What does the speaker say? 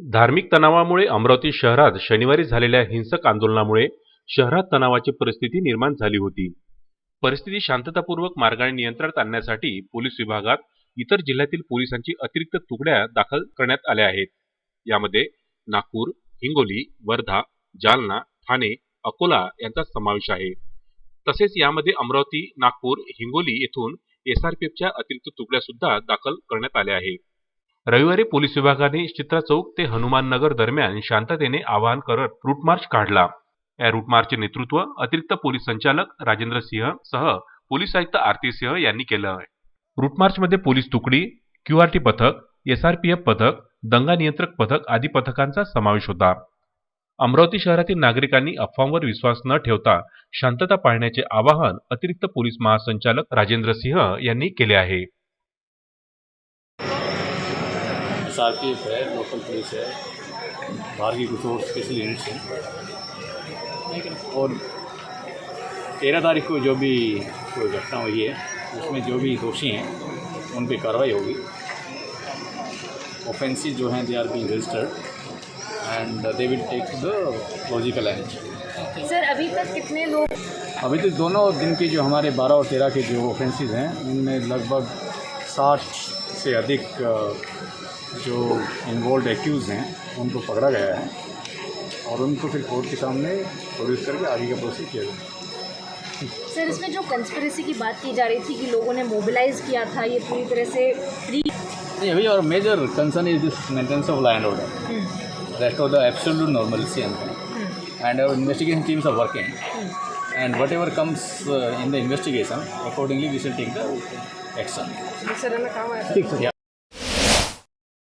धार्मिक तणावामुळे अमरावती शहरात शनिवारी झालेल्या हिंसक आंदोलनामुळे शहरात तणावाची परिस्थिती निर्माण झाली होती. परिस्थिती शांततापूर्वक मार्गाने नियंत्रणात आणण्यासाठी पोलीस विभागात इतर जिल्ह्यातील पोलिसांची अतिरिक्त तुकड्या दाखल करण्यात आल्या आहेत. यामध्ये नागपूर हिंगोली वर्धा जालना ठाणे अकोला यांचा समावेश आहे. तसेच यामध्ये अमरावती नागपूर हिंगोली येथून एसआरपीएफच्या अतिरिक्त तुकड्या सुद्धा दाखल करण्यात आल्या आहेत. रविवारी पोलीस विभागाने चित्रा चौक ते हनुमान नगर दरम्यान शांततेने आवाहन करत रूटमार्च काढला. या रूटमार्चचे नेतृत्व अतिरिक्त पोलीस संचालक राजेंद्र सिंह सह पोलीस आयुक्त आरती सिंह यांनी केलं. आहे पोलीस तुकडी क्यूआरटी पथक एसआरपीएफ पथक दंगा नियंत्रक पथक आदी पथकांचा समावेश होता. अमरावती शहरातील नागरिकांनी अफवांवर विश्वास न ठेवता शांतता पाळण्याचे आवाहन अतिरिक्त पोलीस महासंचालक राजेंद्र सिंह यांनी केले आहे. एस आर पी एफ़ है लोकल पुलिस है बाहर की कुछ और स्पेशल यूनिट्स हैं। और तेरह तारीख को जो भी कोई घटना हुई है उसमें जो भी दोषी हैं उन पर कार्रवाई होगी। ऑफेंसिव जो हैं they are being registered and they will take the logical end sir अभी तक कितने लोग अभी तक दोनों दिन के जो हमारे बारह और तेरह के जो ऑफेंसेस हैं उनमें लगभग साठ से अधिक जो इन्वॉल्व एक्यूज़ हैं उनको पकड़ा गया है और उनको फिर कोर्ट के सामने प्रोड्यूस करके आगे का प्रोसेस किया जाए सर इसमें जो कंस्पिरेसी की बात की जा रही थी कि लोगों ने मोबिलाइज किया था ये पूरी तरह से प्री नहीं अभी और major concern is this maintenance of land order rest of the absolute normalcy and our investigation teams are working. and whatever comes uh, in the investigation accordingly we shall take the action. Sir ठीक है